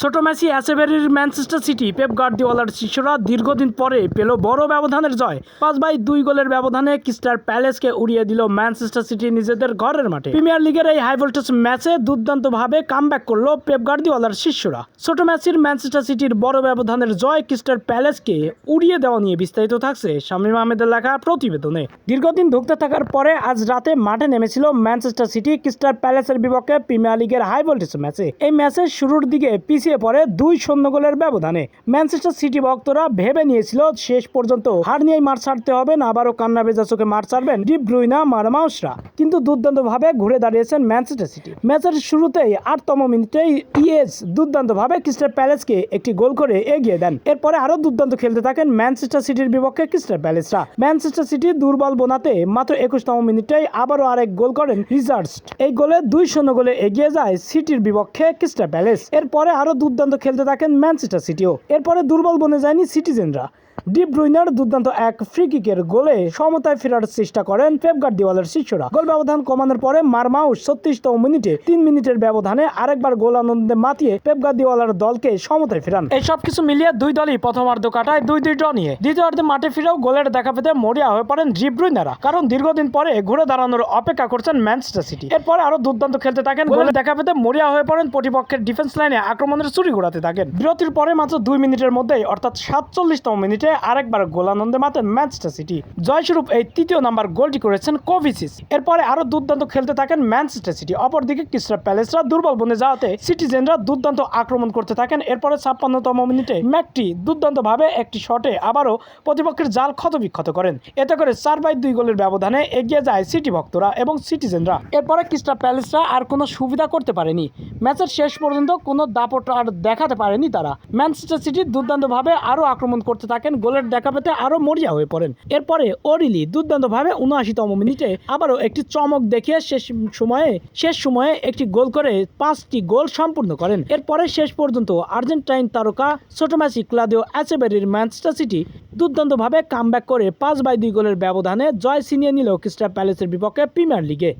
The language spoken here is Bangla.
ছোট মেসি অ্যাসেভেরির ম্যানচেস্টার সিটি, পেপ গার্দিওয়ালার শিষ্যরা দীর্ঘদিন পরে পেল বড় ব্যবধানের জয়। পাঁচ বাই দুই গোলের ব্যবধানে ক্রিস্টার প্যালেসকে উড়িয়ে দিল ম্যানচেস্টার সিটি নিজেদের ঘরের মাঠে। প্রিমিয়ার লিগের এই হাই ভোল্টেজ ম্যাচে দুর্দান্তভাবে কামব্যাক করল পেপ গার্দিওয়ালার শিষ্যরা। ছোট ম্যাচের ম্যানচেস্টার সিটির বড় ব্যবধানের জয় ক্রিস্টার প্যালেসকে উড়িয়ে দেওয়া নিয়ে বিস্তারিত থাকছে শামীম আহমেদের লেখা প্রতিবেদনে। দীর্ঘদিন ধুঁকতে থাকার পরে আজ রাতে মাঠে নেমেছিল ম্যানচেস্টার সিটি ক্রিস্টার প্যালেসের বিপক্ষে প্রিমিয়ার লিগের হাই ভোল্টেজ ম্যাচে। এই ম্যাচের শুরুর দিকে পিছিয়ে পড়ে দুই শূন্য গোলের ব্যবধানে। ম্যানচেস্টার সিটি ভক্তরা ভেবে নিয়েছিল, শেষ পর্যন্ত হার নিয়েই মাঠ ছাড়তে হবে, না আবারও কান্না ভেজা চোখে মাঠ ছাড়বেন ডিপ ব্রুইনা, মারমাউসরা। কিন্তু দুর্দান্তভাবে ঘুরে দাঁড়িয়েছেন ম্যানচেস্টার সিটি। ম্যাচের শুরুতেই আটতম মিনিটেই ইএস দুর্দান্তভাবে ক্রিস্টাল প্যালেসকে একটি গোল করে এগিয়ে দেন। এরপরে আরও দুর্দান্ত খেলতে থাকেন ম্যানচেস্টার সিটির বিপক্ষে ক্রিস্টাল প্যালেসরা। ম্যানচেস্টার সিটি দুর্বল বোনাতে মাত্র একুশতম মিনিটেই আবারও আরেক গোল করেন রিজার্ভস এই গোলে দুই শূন্য গোলে এগিয়ে যায় সিটির বিপক্ষে ক্রিস্টাল প্যালেস। এরপরে আরও দুর্দান্ত খেলতে থাকেন ম্যানচেস্টার সিটিও। এরপরে দুর্বল বনে যায়নি সিটিজেনরা। ডিপ ব্রুইনার দুর্দান্ত এক ফ্রি কিকের গোলে সমতায় ফেরার চেষ্টা করেন পেপ গার্দিওয়ালার শিষ্যরা। গোল ব্যবধান কমানোর পরে মারমাউস ছত্রিশতম মিনিটে তিন মিনিটের ব্যবধানে আরেকবার গোল আনন্দে মাতিয়ে পেপ গার্দিওয়ালার দলকে সমতায় ফেরান। এই সব কিছু মিলিয়ে দুই দলই প্রথমার্ধ কাটায় দুই দুই ড্র নিয়ে। দ্বিতীয়ার্ধে মাঠে ফিরেও গোলের দেখা পেতে মরিয়া হয়ে পড়েন ডিপ ব্রুইনারা কারণ দীর্ঘদিন পরে ঘুরে দাঁড়ানোর অপেক্ষা করছেন ম্যানচেস্টার সিটি। এরপরে আরও দুর্দান্ত খেলতে থাকেন। গোলের দেখা পেতে মরিয়া হয়ে পড়েন প্রতিপক্ষের ডিফেন্স লাইনে আক্রমণের চুরি ঘোরাতে থাকেন। বিরতির পরে মাত্র দুই মিনিটের মধ্যেই, অর্থাৎ সাতচল্লিশতম মিনিটে, আরেকবার গোলানন্দে মাতেন ম্যানচেস্টার সিটি। জয়স্বরূপ এই তৃতীয় নাম্বার গোলটি করেছেন কোভিসিস। এরপরে আরও দুর্দান্ত খেলতে থাকেন ম্যানচেস্টার সিটি। অপরদিকে ক্রিস্টাল প্যালেসরা দুর্বল বনে যাওয়াতে সিটিজেনরা দুর্দান্ত আক্রমণ করতে থাকেন। এরপরে ছাপ্পান্নতম মিনিটে ম্যাকটি দুর্দান্তভাবে একটি শটে আবারও প্রতিপক্ষের জাল ক্ষতবিক্ষত করেন। এতে করে চার বাই দুই গোলের ব্যবধানে এগিয়ে যায় সিটি ভক্তরা এবং সিটিজেনরা। এরপরে ক্রিস্টাল প্যালেসরা আর কোনো সুবিধা করতে পারেনি। ম্যাচের শেষ পর্যন্ত কোনো দাপট আর দেখাতে পারেনি তারা। ম্যানচেস্টার সিটি দুর্দান্তভাবে আরও আক্রমণ করতে থাকেন গোলের দেখা পেতে আরও মরিয়া হয়ে পড়েন। এরপরে ওরিলি দুর্দান্তভাবে উনআশিতম মিনিটে আবারও একটি চমক দেখিয়ে শেষ সময়ে শেষ সময়ে একটি গোল করে পাঁচটি গোল সম্পূর্ণ করেন। এরপরে শেষ পর্যন্ত আর্জেন্টাইন তারকা ছোটম্যাচি ক্লাদিও অ্যাচেবেরির ম্যানচেস্টার সিটি দুর্দান্তভাবে কামব্যাক করে পাঁচ বাই দুই গোলের ব্যবধানে জয় ছিনিয়ে নিল ক্রিস্টাল প্যালেসের বিপক্ষে প্রিমিয়ার লিগে।